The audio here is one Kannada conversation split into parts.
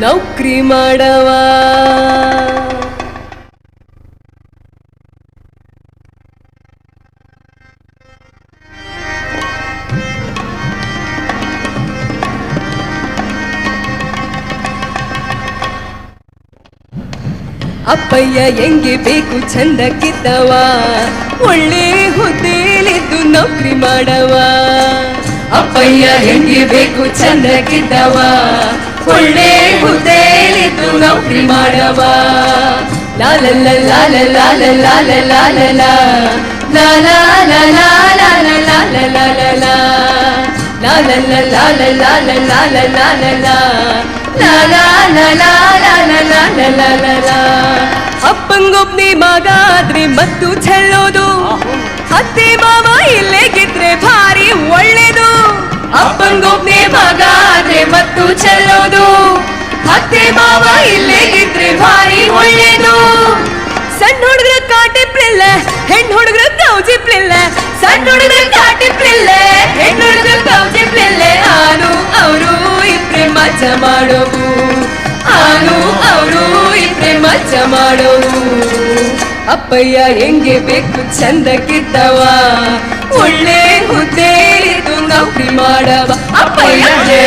ನೌಕರಿ ಮಾಡವ. ಅಪ್ಪಯ್ಯ ಹೆಂಗೆ ಬೇಕು ಚಂದಕ್ಕಿದ್ದವ ಒಳ್ಳೆ ಹುದ್ದೇಲಿದ್ದು ನೌಕರಿ ಮಾಡವ. ಅಪ್ಪಯ್ಯ ಹೆಂಗೆ ಬೇಕು ಚಂದಕ್ಕಿದ್ದವ ಒಳ್ಳೆ ಹುದ್ದೆಯಲ್ಲಿದ್ದು ನೌಕರಿ ಮಾಡವ ಲಾಲ ಲಾಲ ಲಾಲ ಲಾಲ ಲಾಲ ಲಾಲ ಲಾಲ ಲಾಲ ಲಾಲ ಲಾಲ ಲಾಲ ಲಾಲ ಲಾಲ ಲಾಲ ಲಾಲ ಲಾಲ ಲಾಲ ಅಪ್ಪಂಗೊಬ್ನಿ ಮಗ ಆದ್ರೆ ಮತ್ತು ಚೆಲ್ಲೋದು ಅತ್ತೆ ಮಾವ ಇಲ್ಲೇ ಗಿದ್ರೆ ಭಾರಿ ಒಳ್ಳೇದು ಚೆಲ್ಲೋದು. ಅತ್ತೆ ಮಾವ ಇಲ್ಲೇ ಇದ್ರೆ ಭಾರಿ ಒಳ್ಳೇದು. ಸಣ್ಣ ಹುಡುಗರ ಕಾಟಿ ಪ್ರಿಲ್ಲ, ಹೆಣ್ಣು ಹುಡುಗರ ಕೌಜಿ ಪ್ರಿಲ್ಲ. ಸಣ್ಣ ಹುಡುಗರ ಕಾಟಿ ಪ್ರಿಲ್ಲ, ಹೆಣ್ಣು ಹುಡುಗರ ಕೌಜಿ ಪ್ರಿಲ್ಲ. ಆನು ಅವರು ಇಬ್ರೆ ಮಜ ಮಾಡೋವು ಆನು ಅವರು ಇಬ್ರೆ ಮಜ ಮಾಡೋವು ಅಪ್ಪಯ್ಯ ಹೆಂಗೆ ಬೇಕು ಚಂದಕ್ಕಿದ್ದವ. ಒಳ್ಳೆ ಹುದ್ದೆ ನೌಕರಿ ಮಾಡವ. ಅಪ್ಪಯ್ಯ ಹೆಂಗೆ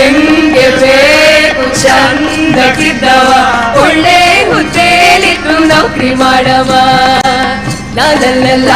ಚಂದಕ್ಕಿದ್ದವ ಒಳ್ಳೆ ಹುದ್ದೆಲಿದ್ದು ನೌಕರಿ ಮಾಡವ. ಲಾಲಲ್ಲ